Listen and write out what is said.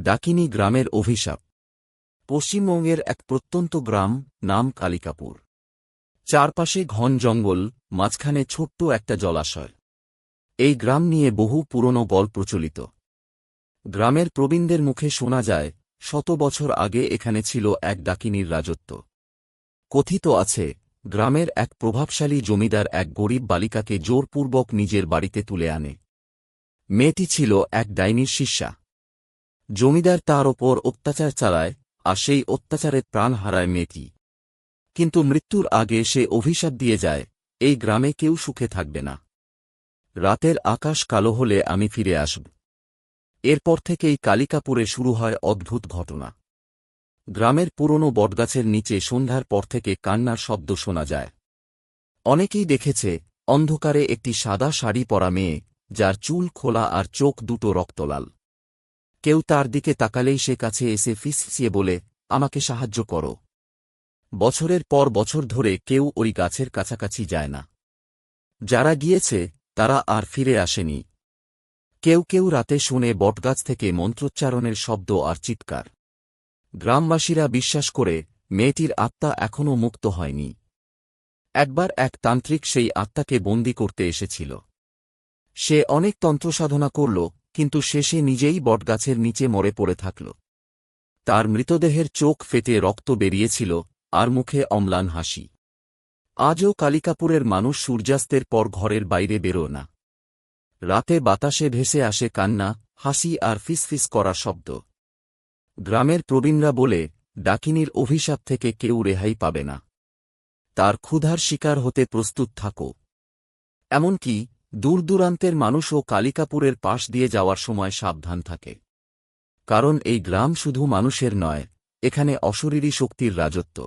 ডাকিনী গ্রামের অভিশাপ। পশ্চিমবঙ্গের এক প্রত্যন্ত গ্রাম নাম কালিকাপুর। চারপাশে ঘন জঙ্গল, মাঝখানে ছোট্ট একটা জলাশয়। এই গ্রাম নিয়ে বহু পুরনো গল্প প্রচলিত। গ্রামের প্রবীণদের মুখে শোনা যায়, শত বছর আগে এখানে ছিল এক ডাকিনীর রাজত্ব। কথিত আছে, গ্রামের এক প্রভাবশালী জমিদার এক গরিব বালিকাকে জোরপূর্বক নিজের বাড়িতে তুলে আনে। মেয়েটি ছিল এক ডাইনির শিষ্যা। জমিদার তার ওপর অত্যাচার চালায়, আর সেই অত্যাচারে প্রাণ হারায় মেয়েটি। কিন্তু মৃত্যুর আগে সে অভিশাপ দিয়ে যায়, এই গ্রামে কেউ সুখে থাকবে না। রাতের আকাশ কালো হলে আমি ফিরে আসব। এরপর থেকেই কালিকাপুরে শুরু হয় অদ্ভুত ঘটনা। গ্রামের পুরনো বটগাছের নিচে সন্ধ্যার পর থেকে কান্নার শব্দ শোনা যায়। অনেকেই দেখেছে, অন্ধকারে একটি সাদা শাড়ি পরা মেয়ে, যার চুল খোলা আর চোখ দুটো রক্তলাল। কেউ তার দিকে তাকালেই সে কাছে এসে ফিসফিসিয়ে বলে, আমাকে সাহায্য করো। বছরের পর বছর ধরে কেউ ওই গাছের কাছাকাছি যায় না। যারা গিয়েছে, তারা আর ফিরে আসেনি। কেউ কেউ রাতে শুনে বটগাছ থেকে মন্ত্রোচ্চারণের শব্দ আর চিৎকার। গ্রামবাসীরা বিশ্বাস করে, মেয়েটির আত্মা এখনও মুক্ত হয়নি। একবার এক তান্ত্রিক সেই আত্মাকে বন্দি করতে এসেছিল। সে অনেক তন্ত্রসাধনা করল কিন্তু শেষে নিজেই বটগাছের নিচে মরে পড়ে থাকল। তার মৃতদেহের চোখ ফেটে রক্ত বেরিয়েছিল, আর মুখে অম্লান হাসি। আজও কালিকাপুরের মানুষ সূর্যাস্তের পর ঘরের বাইরে বেরো না। রাতে বাতাসে ভেসে আসে কান্না, হাসি আর ফিসফিস করা শব্দ। গ্রামের প্রবীণরা বলে, ডাকিনীর অভিশাপ থেকে কেউ রেহাই পাবে না। তার ক্ষুধার শিকার হতে প্রস্তুত থাকো। এমনকি দূরদূরান্তের মানুষও কালিকাপুরের পাশ দিয়ে যাওয়ার সময় সাবধান থাকে। কারণ এই গ্রাম শুধু মানুষের নয়, এখানে অশরীরী শক্তির রাজত্ব।